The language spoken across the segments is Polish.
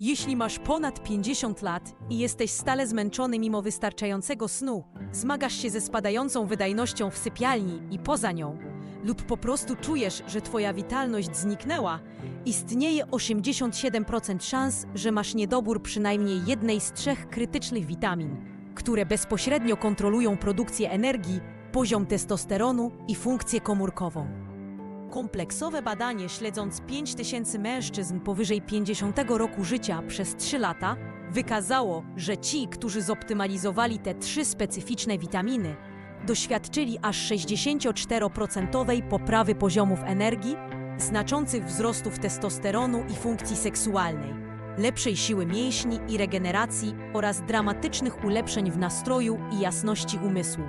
Jeśli masz ponad 50 lat i jesteś stale zmęczony mimo wystarczającego snu, zmagasz się ze spadającą wydajnością w sypialni i poza nią, lub po prostu czujesz, że twoja witalność zniknęła, istnieje 87% szans, że masz niedobór przynajmniej jednej z trzech krytycznych witamin, które bezpośrednio kontrolują produkcję energii, poziom testosteronu i funkcję komórkową. Kompleksowe badanie śledząc 5000 mężczyzn powyżej 50 roku życia przez 3 lata wykazało, że ci, którzy zoptymalizowali te trzy specyficzne witaminy, doświadczyli aż 64% poprawy poziomów energii, znaczących wzrostów testosteronu i funkcji seksualnej, lepszej siły mięśni i regeneracji oraz dramatycznych ulepszeń w nastroju i jasności umysłu.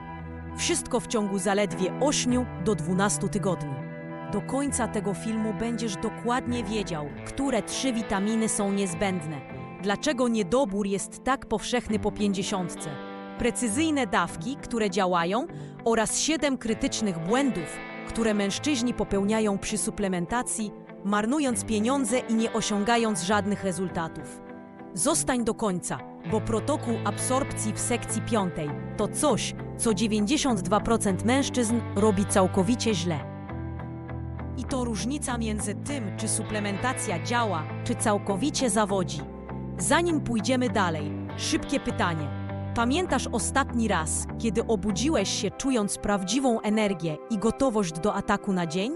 Wszystko w ciągu zaledwie 8 do 12 tygodni. Do końca tego filmu będziesz dokładnie wiedział, które trzy witaminy są niezbędne, dlaczego niedobór jest tak powszechny po pięćdziesiątce, precyzyjne dawki, które działają oraz siedem krytycznych błędów, które mężczyźni popełniają przy suplementacji, marnując pieniądze i nie osiągając żadnych rezultatów. Zostań do końca, bo protokół absorpcji w sekcji piątej to coś, co 92% mężczyzn robi całkowicie źle. I to różnica między tym, czy suplementacja działa, czy całkowicie zawodzi. Zanim pójdziemy dalej, szybkie pytanie. Pamiętasz ostatni raz, kiedy obudziłeś się czując prawdziwą energię i gotowość do ataku na dzień?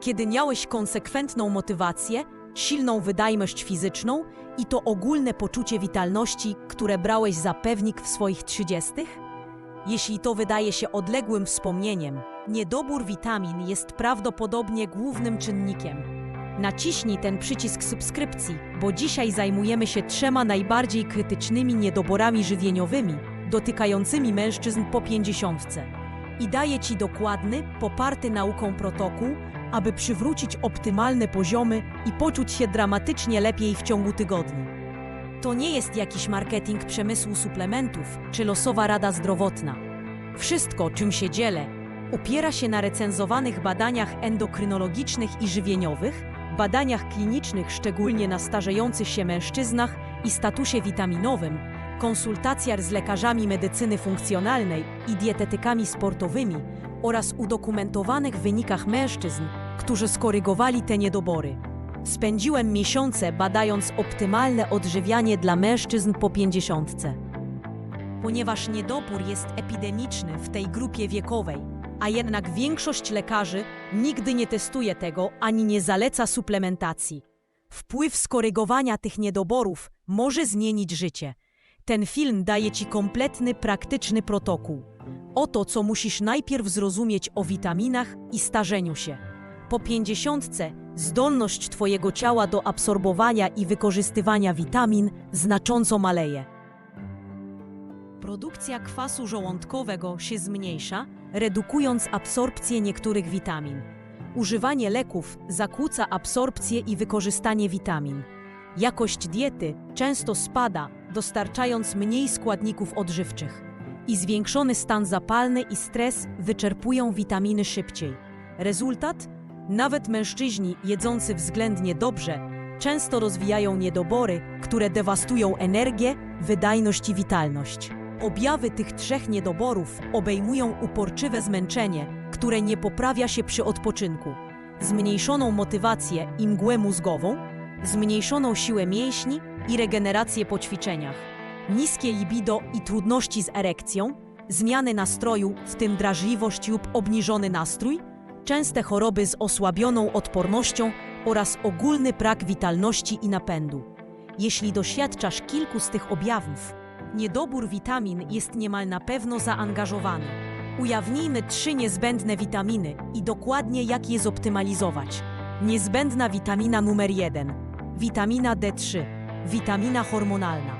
Kiedy miałeś konsekwentną motywację, silną wydajność fizyczną i to ogólne poczucie witalności, które brałeś za pewnik w swoich trzydziestych? Jeśli to wydaje się odległym wspomnieniem, niedobór witamin jest prawdopodobnie głównym czynnikiem. Naciśnij ten przycisk subskrypcji, bo dzisiaj zajmujemy się trzema najbardziej krytycznymi niedoborami żywieniowymi dotykającymi mężczyzn po pięćdziesiątce. I daję Ci dokładny, poparty nauką protokół, aby przywrócić optymalne poziomy i poczuć się dramatycznie lepiej w ciągu tygodni. To nie jest jakiś marketing przemysłu suplementów czy losowa rada zdrowotna. Wszystko, czym się dzielę, opiera się na recenzowanych badaniach endokrynologicznych i żywieniowych, badaniach klinicznych szczególnie na starzejących się mężczyznach i statusie witaminowym, konsultacjach z lekarzami medycyny funkcjonalnej i dietetykami sportowymi oraz udokumentowanych wynikach mężczyzn, którzy skorygowali te niedobory. Spędziłem miesiące badając optymalne odżywianie dla mężczyzn po pięćdziesiątce. Ponieważ niedobór jest epidemiczny w tej grupie wiekowej, a jednak większość lekarzy nigdy nie testuje tego ani nie zaleca suplementacji. Wpływ skorygowania tych niedoborów może zmienić życie. Ten film daje Ci kompletny, praktyczny protokół. Oto, co musisz najpierw zrozumieć o witaminach i starzeniu się. Po pięćdziesiątce zdolność Twojego ciała do absorbowania i wykorzystywania witamin znacząco maleje. Produkcja kwasu żołądkowego się zmniejsza, redukując absorpcję niektórych witamin. Używanie leków zakłóca absorpcję i wykorzystanie witamin. Jakość diety często spada, dostarczając mniej składników odżywczych. I zwiększony stan zapalny i stres wyczerpują witaminy szybciej. Rezultat? Nawet mężczyźni jedzący względnie dobrze często rozwijają niedobory, które dewastują energię, wydajność i witalność. Objawy tych trzech niedoborów obejmują uporczywe zmęczenie, które nie poprawia się przy odpoczynku, zmniejszoną motywację i mgłę mózgową, zmniejszoną siłę mięśni i regenerację po ćwiczeniach, niskie libido i trudności z erekcją, zmiany nastroju, w tym drażliwość lub obniżony nastrój, częste choroby z osłabioną odpornością oraz ogólny brak witalności i napędu. Jeśli doświadczasz kilku z tych objawów, niedobór witamin jest niemal na pewno zaangażowany. Ujawnijmy trzy niezbędne witaminy i dokładnie jak je zoptymalizować. Niezbędna witamina numer jeden. Witamina D3. Witamina hormonalna.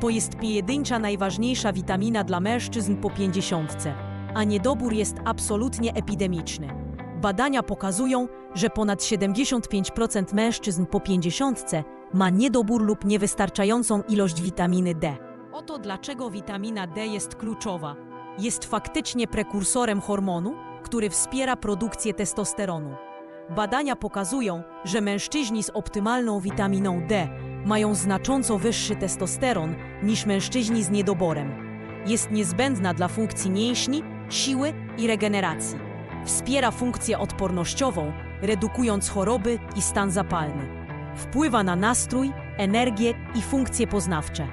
To jest pojedyncza najważniejsza witamina dla mężczyzn po pięćdziesiątce, a niedobór jest absolutnie epidemiczny. Badania pokazują, że ponad 75% mężczyzn po pięćdziesiątce ma niedobór lub niewystarczającą ilość witaminy D. Oto dlaczego witamina D jest kluczowa. Jest faktycznie prekursorem hormonu, który wspiera produkcję testosteronu. Badania pokazują, że mężczyźni z optymalną witaminą D mają znacząco wyższy testosteron niż mężczyźni z niedoborem. Jest niezbędna dla funkcji mięśni, siły i regeneracji. Wspiera funkcję odpornościową, redukując choroby i stan zapalny. Wpływa na nastrój, energię i funkcje poznawcze.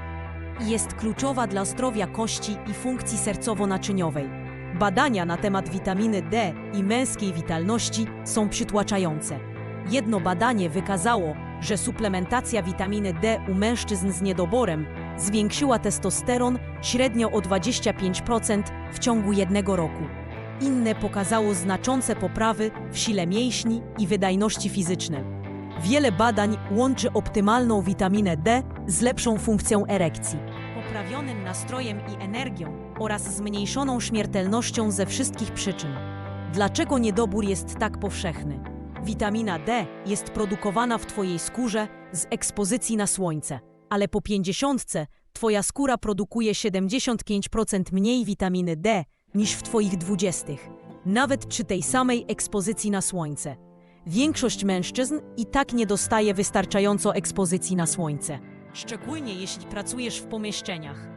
Jest kluczowa dla zdrowia kości i funkcji sercowo-naczyniowej. Badania na temat witaminy D i męskiej witalności są przytłaczające. Jedno badanie wykazało, że suplementacja witaminy D u mężczyzn z niedoborem zwiększyła testosteron średnio o 25% w ciągu jednego roku. Inne pokazało znaczące poprawy w sile mięśni i wydajności fizycznej. Wiele badań łączy optymalną witaminę D z lepszą funkcją erekcji, poprawionym nastrojem i energią oraz zmniejszoną śmiertelnością ze wszystkich przyczyn. Dlaczego niedobór jest tak powszechny? Witamina D jest produkowana w Twojej skórze z ekspozycji na słońce, ale po 50 Twoja skóra produkuje 75% mniej witaminy D niż w Twoich 20, nawet przy tej samej ekspozycji na słońce. Większość mężczyzn i tak nie dostaje wystarczająco ekspozycji na słońce, szczególnie jeśli pracujesz w pomieszczeniach.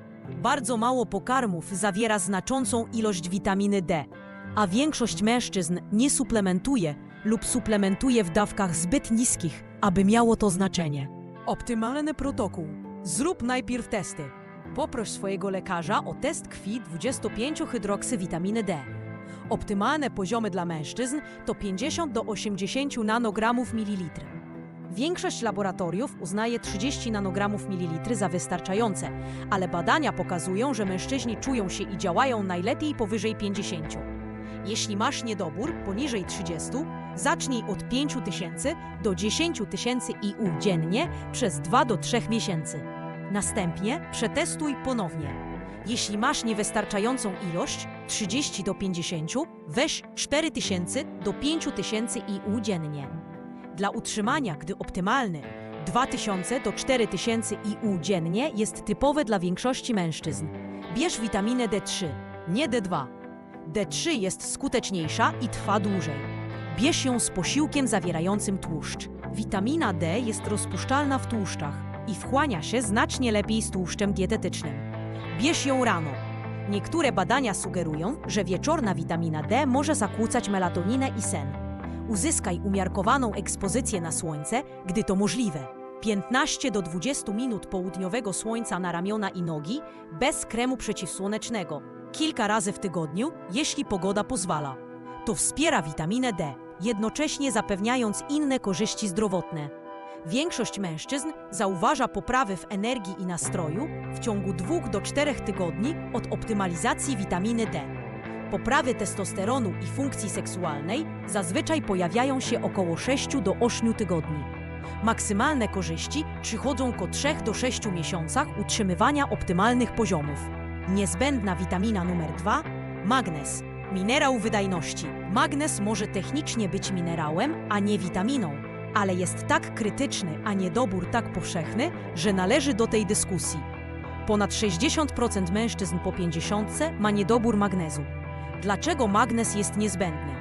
Bardzo mało pokarmów zawiera znaczącą ilość witaminy D, a większość mężczyzn nie suplementuje lub suplementuje w dawkach zbyt niskich, aby miało to znaczenie. Optymalny protokół. Zrób najpierw testy. Poproś swojego lekarza o test krwi 25-hydroksywitaminy D. Optymalne poziomy dla mężczyzn to 50 do 80 nanogramów mililitr. Większość laboratoriów uznaje 30 nanogramów mililitry za wystarczające, ale badania pokazują, że mężczyźni czują się i działają najlepiej powyżej 50. Jeśli masz niedobór poniżej 30, zacznij od 5 tysięcy do 10 tysięcy IU dziennie przez 2 do 3 miesięcy. Następnie przetestuj ponownie. Jeśli masz niewystarczającą ilość 30 do 50, weź 4 tysięcy do 5 tysięcy IU dziennie. Dla utrzymania, gdy optymalny, 2000 do 4000 IU dziennie jest typowe dla większości mężczyzn. Bierz witaminę D3, nie D2. D3 jest skuteczniejsza i trwa dłużej. Bierz ją z posiłkiem zawierającym tłuszcz. Witamina D jest rozpuszczalna w tłuszczach i wchłania się znacznie lepiej z tłuszczem dietetycznym. Bierz ją rano. Niektóre badania sugerują, że wieczorna witamina D może zakłócać melatoninę i sen. Uzyskaj umiarkowaną ekspozycję na słońce, gdy to możliwe. 15 do 20 minut południowego słońca na ramiona i nogi bez kremu przeciwsłonecznego. Kilka razy w tygodniu, jeśli pogoda pozwala. To wspiera witaminę D, jednocześnie zapewniając inne korzyści zdrowotne. Większość mężczyzn zauważa poprawy w energii i nastroju w ciągu 2 do 4 tygodni od optymalizacji witaminy D. Poprawy testosteronu i funkcji seksualnej zazwyczaj pojawiają się około 6 do 8 tygodni. Maksymalne korzyści przychodzą po 3 do 6 miesiącach utrzymywania optymalnych poziomów. Niezbędna witamina numer 2 magnez, minerał wydajności. Magnez może technicznie być minerałem, a nie witaminą, ale jest tak krytyczny, a niedobór tak powszechny, że należy do tej dyskusji. Ponad 60% mężczyzn po 50 ma niedobór magnezu. Dlaczego magnez jest niezbędny?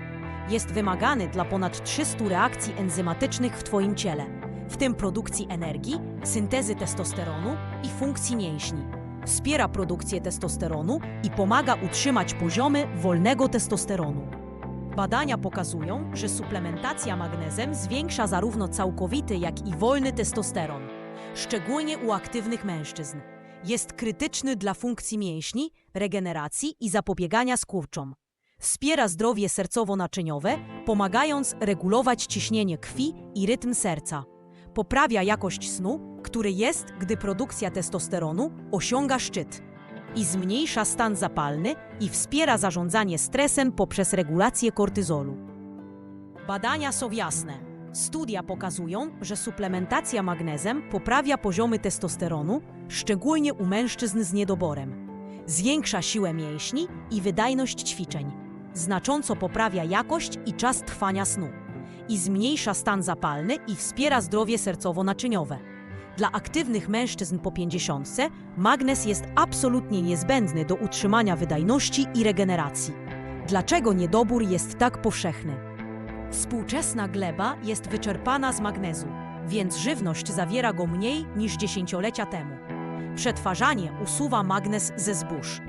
Jest wymagany dla ponad 300 reakcji enzymatycznych w Twoim ciele, w tym produkcji energii, syntezy testosteronu i funkcji mięśni. Wspiera produkcję testosteronu i pomaga utrzymać poziomy wolnego testosteronu. Badania pokazują, że suplementacja magnezem zwiększa zarówno całkowity, jak i wolny testosteron, szczególnie u aktywnych mężczyzn. Jest krytyczny dla funkcji mięśni, regeneracji i zapobiegania skurczom. Wspiera zdrowie sercowo-naczyniowe, pomagając regulować ciśnienie krwi i rytm serca. Poprawia jakość snu, który jest, gdy produkcja testosteronu osiąga szczyt. I zmniejsza stan zapalny i wspiera zarządzanie stresem poprzez regulację kortyzolu. Badania są jasne. Studia pokazują, że suplementacja magnezem poprawia poziomy testosteronu, szczególnie u mężczyzn z niedoborem. Zwiększa siłę mięśni i wydajność ćwiczeń. Znacząco poprawia jakość i czas trwania snu. I zmniejsza stan zapalny i wspiera zdrowie sercowo-naczyniowe. Dla aktywnych mężczyzn po 50 magnez jest absolutnie niezbędny do utrzymania wydajności i regeneracji. Dlaczego niedobór jest tak powszechny? Współczesna gleba jest wyczerpana z magnezu. więc żywność zawiera go mniej niż dziesięciolecia temu. Przetwarzanie usuwa magnez ze zbóż.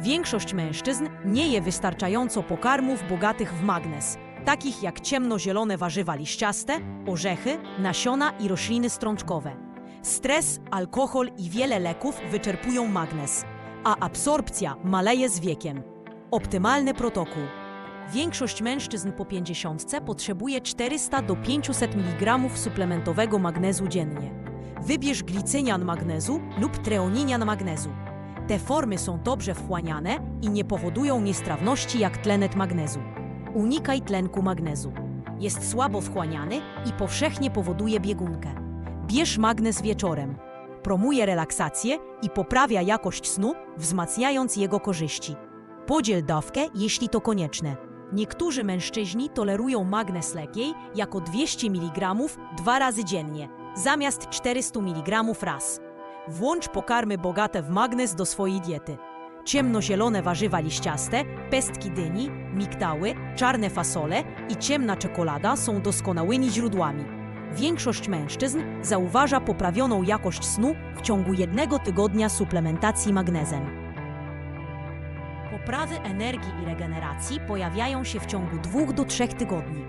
Większość mężczyzn nie je wystarczająco pokarmów bogatych w magnez, takich jak ciemnozielone warzywa liściaste, orzechy, nasiona i rośliny strączkowe. Stres, alkohol i wiele leków wyczerpują magnez, a absorpcja maleje z wiekiem. Optymalny protokół. Większość mężczyzn po 50 potrzebuje 400 do 500 mg suplementowego magnezu dziennie. Wybierz glicynian magnezu lub treoninian magnezu. Te formy są dobrze wchłaniane i nie powodują niestrawności jak tlenet magnezu. Unikaj tlenku magnezu. Jest słabo wchłaniany i powszechnie powoduje biegunkę. Bierz magnez wieczorem. Promuje relaksację i poprawia jakość snu, wzmacniając jego korzyści. Podziel dawkę, jeśli to konieczne. Niektórzy mężczyźni tolerują magnez lepiej jako 200 mg dwa razy dziennie, zamiast 400 mg raz. Włącz pokarmy bogate w magnez do swojej diety. Ciemnozielone warzywa liściaste, pestki dyni, migdały, czarne fasole i ciemna czekolada są doskonałymi źródłami. Większość mężczyzn zauważa poprawioną jakość snu w ciągu jednego tygodnia suplementacji magnezem. Poprawy energii i regeneracji pojawiają się w ciągu 2 do 3 tygodni.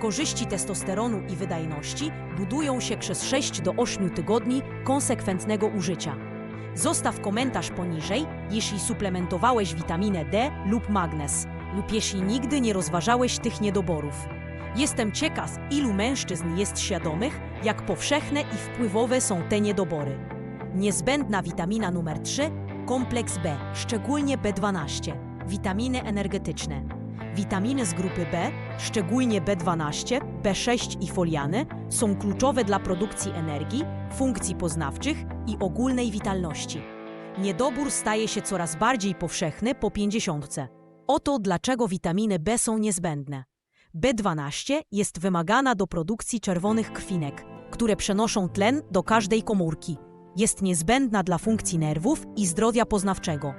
Korzyści testosteronu i wydajności budują się przez 6 do 8 tygodni konsekwentnego użycia. Zostaw komentarz poniżej, jeśli suplementowałeś witaminę D lub magnez, lub jeśli nigdy nie rozważałeś tych niedoborów. Jestem ciekaw, ilu mężczyzn jest świadomych, jak powszechne i wpływowe są te niedobory. Niezbędna witamina numer 3 kompleks B, szczególnie B12, witaminy energetyczne. Witaminy z grupy B, szczególnie B12, B6 i foliany, są kluczowe dla produkcji energii, funkcji poznawczych i ogólnej witalności. Niedobór staje się coraz bardziej powszechny po 50. Oto dlaczego witaminy B są niezbędne. B12 jest wymagana do produkcji czerwonych krwinek, które przenoszą tlen do każdej komórki. Jest niezbędna dla funkcji nerwów i zdrowia poznawczego.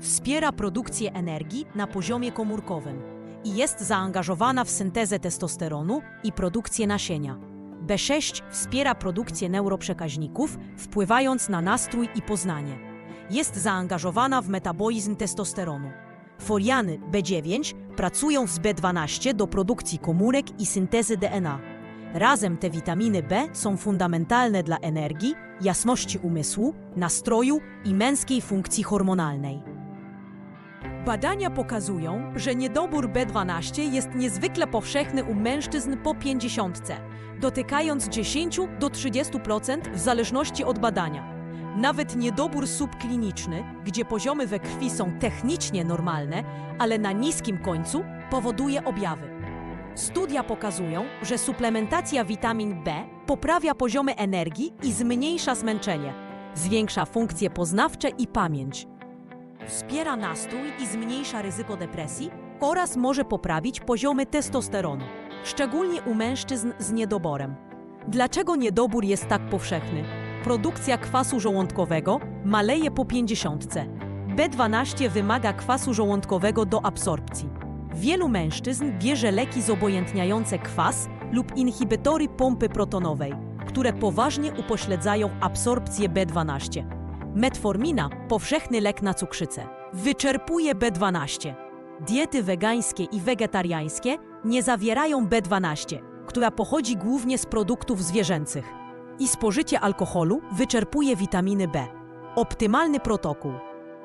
Wspiera produkcję energii na poziomie komórkowym i jest zaangażowana w syntezę testosteronu i produkcję nasienia. B6 wspiera produkcję neuroprzekaźników, wpływając na nastrój i poznanie. Jest zaangażowana w metabolizm testosteronu. Foliany B9 pracują z B12 do produkcji komórek i syntezy DNA. Razem te witaminy B są fundamentalne dla energii, jasności umysłu, nastroju i męskiej funkcji hormonalnej. Badania pokazują, że niedobór B12 jest niezwykle powszechny u mężczyzn po 50, dotykając 10 do 30% w zależności od badania. Nawet niedobór subkliniczny, gdzie poziomy we krwi są technicznie normalne, ale na niskim końcu, powoduje objawy. Studia pokazują, że suplementacja witamin B poprawia poziomy energii i zmniejsza zmęczenie, zwiększa funkcje poznawcze i pamięć. Wspiera nastrój i zmniejsza ryzyko depresji oraz może poprawić poziomy testosteronu, szczególnie u mężczyzn z niedoborem. Dlaczego niedobór jest tak powszechny? Produkcja kwasu żołądkowego maleje po 50. B12 wymaga kwasu żołądkowego do absorpcji. Wielu mężczyzn bierze leki zobojętniające kwas lub inhibitory pompy protonowej, które poważnie upośledzają absorpcję B12. Metformina, powszechny lek na cukrzycę, wyczerpuje B12. Diety wegańskie i wegetariańskie nie zawierają B12, która pochodzi głównie z produktów zwierzęcych. I spożycie alkoholu wyczerpuje witaminy B. Optymalny protokół.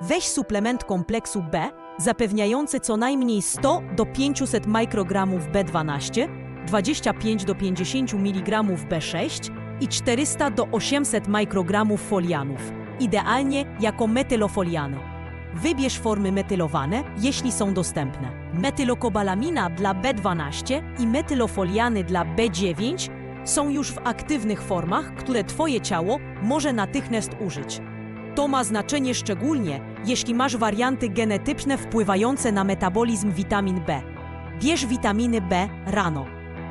Weź suplement kompleksu B zapewniający co najmniej 100 do 500 mikrogramów B12, 25 do 50 mg B6 i 400 do 800 mikrogramów folianów, idealnie jako metylofoliany. Wybierz formy metylowane, jeśli są dostępne. Metylokobalamina dla B12 i metylofoliany dla B9 są już w aktywnych formach, które Twoje ciało może natychmiast użyć. To ma znaczenie szczególnie, jeśli masz warianty genetyczne wpływające na metabolizm witamin B. Bierz witaminy B rano.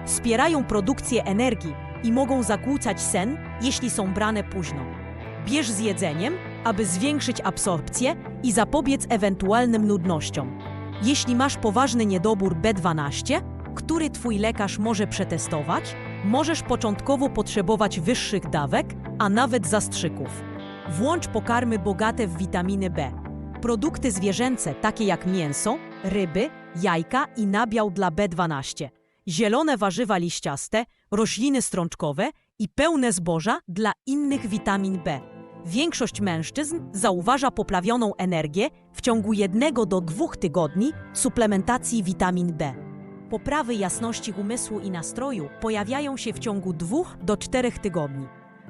Wspierają produkcję energii i mogą zakłócać sen, jeśli są brane późno. Bierz z jedzeniem, aby zwiększyć absorpcję i zapobiec ewentualnym nudnościom. Jeśli masz poważny niedobór B12, który Twój lekarz może przetestować, Możesz początkowo potrzebować wyższych dawek, a nawet zastrzyków. Włącz pokarmy bogate w witaminy B. Produkty zwierzęce, takie jak mięso, ryby, jajka i nabiał dla B12. Zielone warzywa liściaste, rośliny strączkowe i pełne zboża dla innych witamin B. Większość mężczyzn zauważa poprawioną energię w ciągu jednego do dwóch tygodni suplementacji witamin B. Poprawy jasności umysłu i nastroju pojawiają się w ciągu dwóch do czterech tygodni.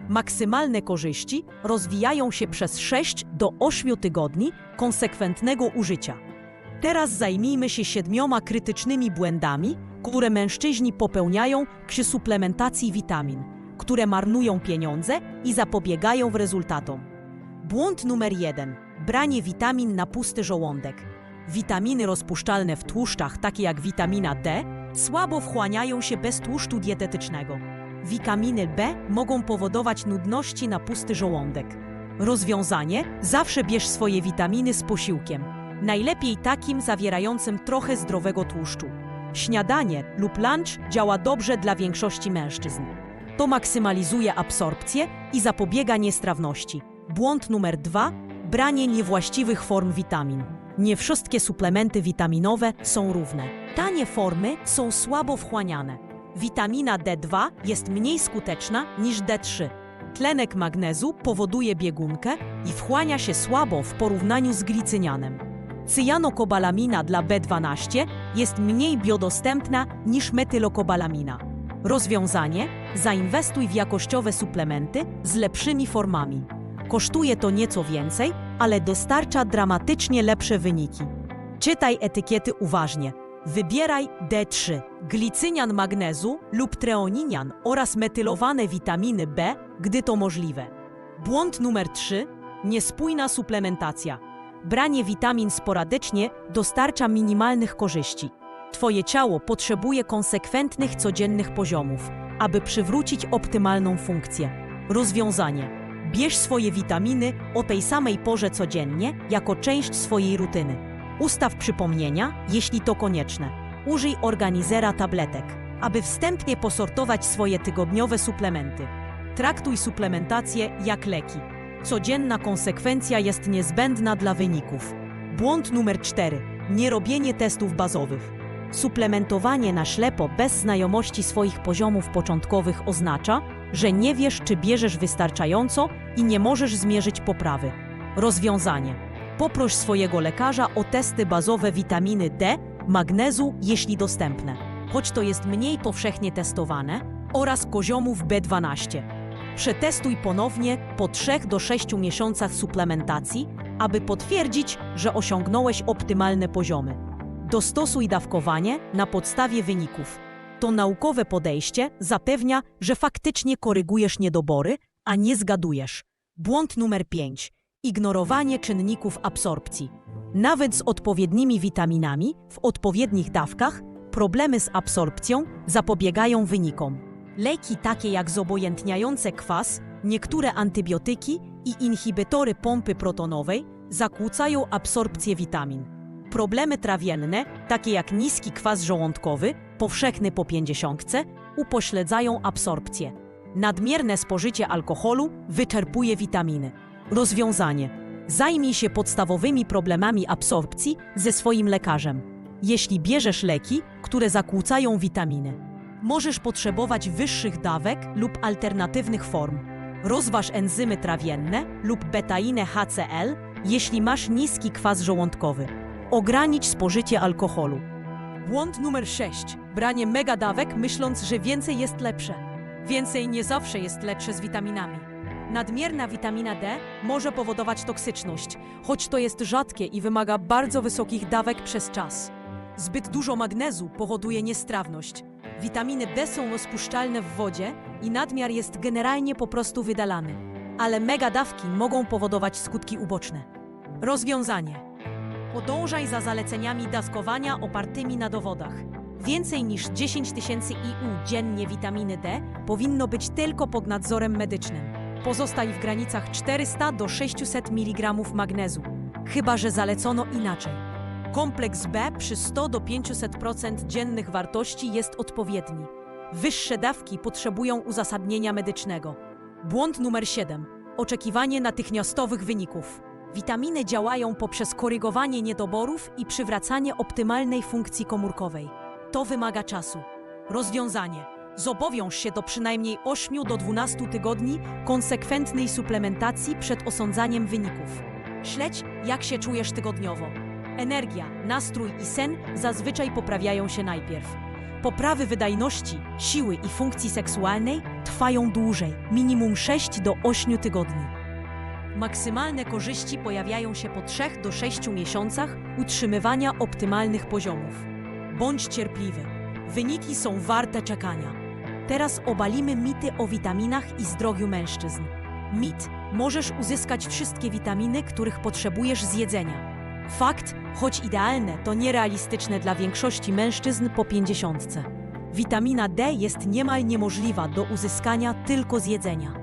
Maksymalne korzyści rozwijają się przez 6 do 8 tygodni konsekwentnego użycia. Teraz zajmijmy się siedmioma krytycznymi błędami, które mężczyźni popełniają przy suplementacji witamin, które marnują pieniądze i zapobiegają rezultatom. Błąd numer jeden: branie witamin na pusty żołądek. Witaminy rozpuszczalne w tłuszczach, takie jak witamina D, słabo wchłaniają się bez tłuszczu dietetycznego. Witaminy B mogą powodować nudności na pusty żołądek. Rozwiązanie: zawsze bierz swoje witaminy z posiłkiem. Najlepiej takim zawierającym trochę zdrowego tłuszczu. Śniadanie lub lunch działa dobrze dla większości mężczyzn. To maksymalizuje absorpcję i zapobiega niestrawności. Błąd numer dwa: branie niewłaściwych form witamin. Nie wszystkie suplementy witaminowe są równe. Tanie formy są słabo wchłaniane. Witamina D2 jest mniej skuteczna niż D3. Tlenek magnezu powoduje biegunkę i wchłania się słabo w porównaniu z glicynianem. Cyjanokobalamina dla B12 jest mniej biodostępna niż metylokobalamina. Rozwiązanie: zainwestuj w jakościowe suplementy z lepszymi formami. Kosztuje to nieco więcej, ale dostarcza dramatycznie lepsze wyniki. Czytaj etykiety uważnie. Wybieraj D3, glicynian magnezu lub treoninian oraz metylowane witaminy B, gdy to możliwe. Błąd numer 3. Niespójna suplementacja. Branie witamin sporadycznie dostarcza minimalnych korzyści. Twoje ciało potrzebuje konsekwentnych codziennych poziomów, aby przywrócić optymalną funkcję. Rozwiązanie. Bierz swoje witaminy o tej samej porze codziennie jako część swojej rutyny. Ustaw przypomnienia, jeśli to konieczne. Użyj organizera tabletek, aby wstępnie posortować swoje tygodniowe suplementy. Traktuj suplementację jak leki. Codzienna konsekwencja jest niezbędna dla wyników. Błąd numer 4. Nierobienie testów bazowych. Suplementowanie na ślepo bez znajomości swoich poziomów początkowych oznacza, że nie wiesz, czy bierzesz wystarczająco i nie możesz zmierzyć poprawy. Rozwiązanie. Poproś swojego lekarza o testy bazowe witaminy D, magnezu, jeśli dostępne, choć to jest mniej powszechnie testowane, oraz poziomów B12. Przetestuj ponownie po 3 do 6 miesiącach suplementacji, aby potwierdzić, że osiągnąłeś optymalne poziomy. Dostosuj dawkowanie na podstawie wyników. To naukowe podejście zapewnia, że faktycznie korygujesz niedobory, a nie zgadujesz. Błąd numer 5. Ignorowanie czynników absorpcji. Nawet z odpowiednimi witaminami, w odpowiednich dawkach, problemy z absorpcją zapobiegają wynikom. Leki takie jak zobojętniające kwas, niektóre antybiotyki i inhibitory pompy protonowej zakłócają absorpcję witamin. Problemy trawienne, takie jak niski kwas żołądkowy, powszechny po 50, upośledzają absorpcję. Nadmierne spożycie alkoholu wyczerpuje witaminy. Rozwiązanie. Zajmij się podstawowymi problemami absorpcji ze swoim lekarzem. Jeśli bierzesz leki, które zakłócają witaminy, możesz potrzebować wyższych dawek lub alternatywnych form. Rozważ enzymy trawienne lub betainę HCl, jeśli masz niski kwas żołądkowy. Ogranicz spożycie alkoholu. Błąd numer 6. Branie mega dawek, myśląc, że więcej jest lepsze. Więcej nie zawsze jest lepsze z witaminami. Nadmierna witamina D może powodować toksyczność, choć to jest rzadkie i wymaga bardzo wysokich dawek przez czas. Zbyt dużo magnezu powoduje niestrawność. Witaminy D są rozpuszczalne w wodzie i nadmiar jest generalnie po prostu wydalany. Ale mega dawki mogą powodować skutki uboczne. Rozwiązanie. Podążaj za zaleceniami dawkowania opartymi na dowodach. Więcej niż 10 tysięcy IU dziennie witaminy D powinno być tylko pod nadzorem medycznym. Pozostaj w granicach 400 do 600 mg magnezu, chyba że zalecono inaczej. Kompleks B przy 100 do 500% dziennych wartości jest odpowiedni. Wyższe dawki potrzebują uzasadnienia medycznego. Błąd numer 7. Oczekiwanie natychmiastowych wyników. Witaminy działają poprzez korygowanie niedoborów i przywracanie optymalnej funkcji komórkowej. To wymaga czasu. Rozwiązanie. Zobowiąż się do przynajmniej 8 do 12 tygodni konsekwentnej suplementacji przed osądzaniem wyników. Śledź, jak się czujesz tygodniowo. Energia, nastrój i sen zazwyczaj poprawiają się najpierw. Poprawy wydajności, siły i funkcji seksualnej trwają dłużej, minimum 6 do 8 tygodni. Maksymalne korzyści pojawiają się po 3 do 6 miesiącach utrzymywania optymalnych poziomów. Bądź cierpliwy. Wyniki są warte czekania. Teraz obalimy mity o witaminach i zdrowiu mężczyzn. Mit. Możesz uzyskać wszystkie witaminy, których potrzebujesz z jedzenia. Fakt, choć idealne, to nierealistyczne dla większości mężczyzn po pięćdziesiątce. Witamina D jest niemal niemożliwa do uzyskania tylko z jedzenia.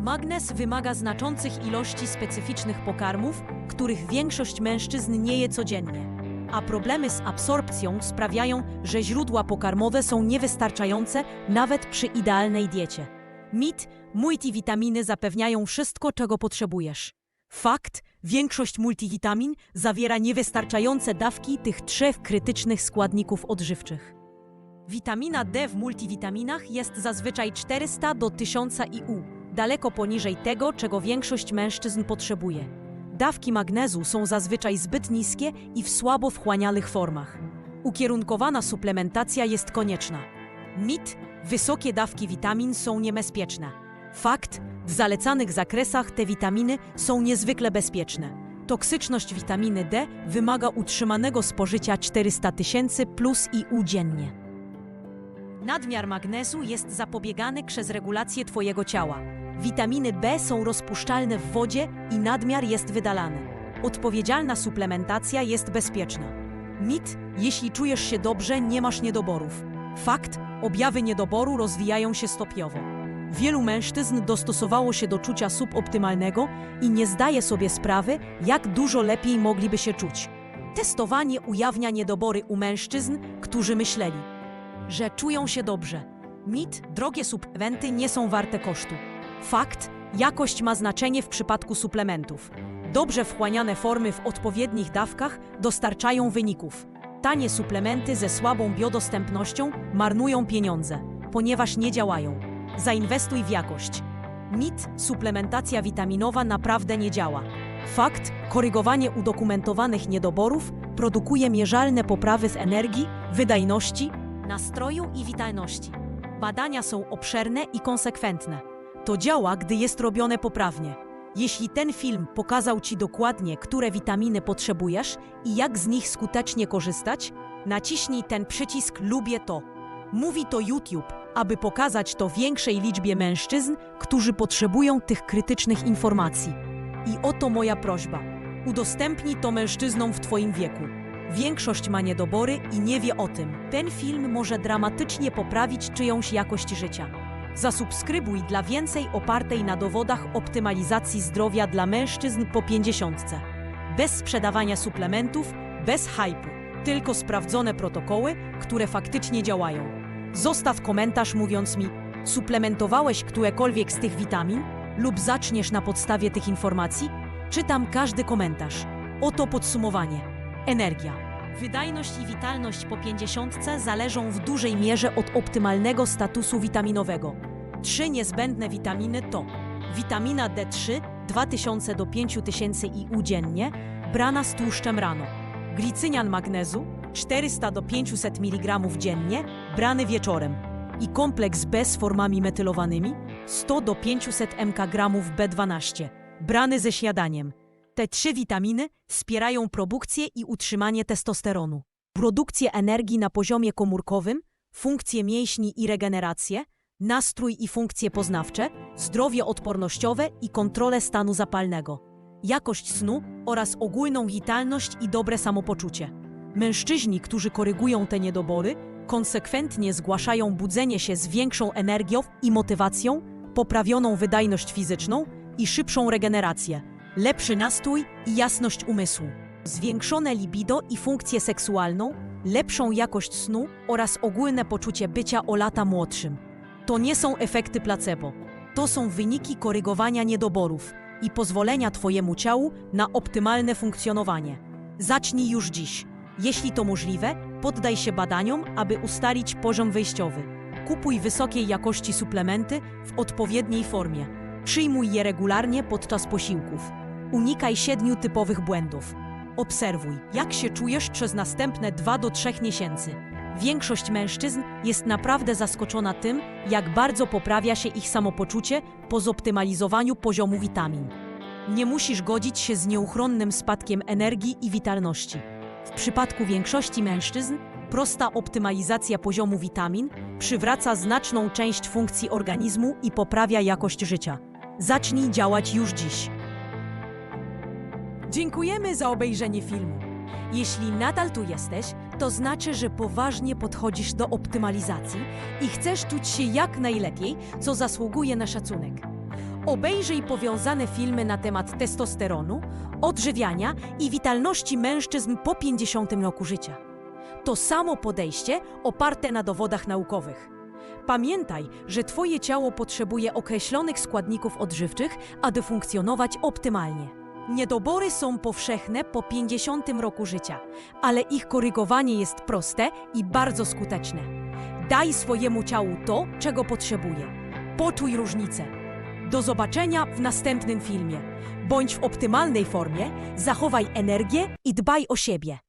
Magnez wymaga znaczących ilości specyficznych pokarmów, których większość mężczyzn nie je codziennie. A problemy z absorpcją sprawiają, że źródła pokarmowe są niewystarczające nawet przy idealnej diecie. Mit, multivitaminy zapewniają wszystko, czego potrzebujesz. Fakt, większość multivitamin zawiera niewystarczające dawki tych trzech krytycznych składników odżywczych. Witamina D w multivitaminach jest zazwyczaj 400 do 1000 IU, daleko poniżej tego, czego większość mężczyzn potrzebuje. Dawki magnezu są zazwyczaj zbyt niskie i w słabo wchłanianych formach. Ukierunkowana suplementacja jest konieczna. Mit, wysokie dawki witamin są niebezpieczne. Fakt, w zalecanych zakresach te witaminy są niezwykle bezpieczne. Toksyczność witaminy D wymaga utrzymanego spożycia 400 tysięcy plus IU dziennie. Nadmiar magnezu jest zapobiegany przez regulację Twojego ciała. Witaminy B są rozpuszczalne w wodzie i nadmiar jest wydalany. Odpowiedzialna suplementacja jest bezpieczna. Mit, jeśli czujesz się dobrze, nie masz niedoborów. Fakt, objawy niedoboru rozwijają się stopniowo. Wielu mężczyzn dostosowało się do czucia suboptymalnego i nie zdaje sobie sprawy, jak dużo lepiej mogliby się czuć. Testowanie ujawnia niedobory u mężczyzn, którzy myśleli, że czują się dobrze. Mit, drogie suplementy nie są warte kosztu. Fakt, jakość ma znaczenie w przypadku suplementów. Dobrze wchłaniane formy w odpowiednich dawkach dostarczają wyników. Tanie suplementy ze słabą biodostępnością marnują pieniądze, ponieważ nie działają. Zainwestuj w jakość. Mit, suplementacja witaminowa naprawdę nie działa. Fakt, korygowanie udokumentowanych niedoborów produkuje mierzalne poprawy z energii, wydajności, nastroju i witalności. Badania są obszerne i konsekwentne. To działa, gdy jest robione poprawnie. Jeśli ten film pokazał Ci dokładnie, które witaminy potrzebujesz i jak z nich skutecznie korzystać, naciśnij ten przycisk Lubię to. Mówi to YouTube, aby pokazać to większej liczbie mężczyzn, którzy potrzebują tych krytycznych informacji. I oto moja prośba. Udostępnij to mężczyznom w Twoim wieku. Większość ma niedobory i nie wie o tym. Ten film może dramatycznie poprawić czyjąś jakość życia. Zasubskrybuj dla więcej opartej na dowodach optymalizacji zdrowia dla mężczyzn po 50. Bez sprzedawania suplementów, bez hypu, tylko sprawdzone protokoły, które faktycznie działają. Zostaw komentarz mówiąc mi, suplementowałeś którekolwiek z tych witamin lub zaczniesz na podstawie tych informacji? Czytam każdy komentarz. Oto podsumowanie. Energia. Wydajność i witalność po 50 zależą w dużej mierze od optymalnego statusu witaminowego. Trzy niezbędne witaminy to witamina D3 2000 do 5000 IU dziennie, brana z tłuszczem rano. Glicynian magnezu 400 do 500 mg dziennie, brany wieczorem. I kompleks B z formami metylowanymi 100 do 500 mg B12, brany ze śniadaniem. Te trzy witaminy wspierają produkcję i utrzymanie testosteronu, produkcję energii na poziomie komórkowym, funkcje mięśni i regenerację, nastrój i funkcje poznawcze, zdrowie odpornościowe i kontrolę stanu zapalnego, jakość snu oraz ogólną witalność i dobre samopoczucie. Mężczyźni, którzy korygują te niedobory, konsekwentnie zgłaszają budzenie się z większą energią i motywacją, poprawioną wydajność fizyczną i szybszą regenerację, lepszy nastrój i jasność umysłu, zwiększone libido i funkcję seksualną, lepszą jakość snu oraz ogólne poczucie bycia o lata młodszym. To nie są efekty placebo. To są wyniki korygowania niedoborów i pozwolenia Twojemu ciału na optymalne funkcjonowanie. Zacznij już dziś. Jeśli to możliwe, poddaj się badaniom, aby ustalić poziom wyjściowy. Kupuj wysokiej jakości suplementy w odpowiedniej formie. Przyjmuj je regularnie podczas posiłków. Unikaj siedmiu typowych błędów. Obserwuj, jak się czujesz przez następne 2 do 3 miesięcy. Większość mężczyzn jest naprawdę zaskoczona tym, jak bardzo poprawia się ich samopoczucie po zoptymalizowaniu poziomu witamin. Nie musisz godzić się z nieuchronnym spadkiem energii i witalności. W przypadku większości mężczyzn prosta optymalizacja poziomu witamin przywraca znaczną część funkcji organizmu i poprawia jakość życia. Zacznij działać już dziś. Dziękujemy za obejrzenie filmu. Jeśli nadal tu jesteś, to znaczy, że poważnie podchodzisz do optymalizacji i chcesz czuć się jak najlepiej, co zasługuje na szacunek. Obejrzyj powiązane filmy na temat testosteronu, odżywiania i witalności mężczyzn po 50 roku życia. To samo podejście oparte na dowodach naukowych. Pamiętaj, że Twoje ciało potrzebuje określonych składników odżywczych, aby funkcjonować optymalnie. Niedobory są powszechne po 50 roku życia, ale ich korygowanie jest proste i bardzo skuteczne. Daj swojemu ciału to, czego potrzebuje. Poczuj różnicę. Do zobaczenia w następnym filmie. Bądź w optymalnej formie, zachowaj energię i dbaj o siebie.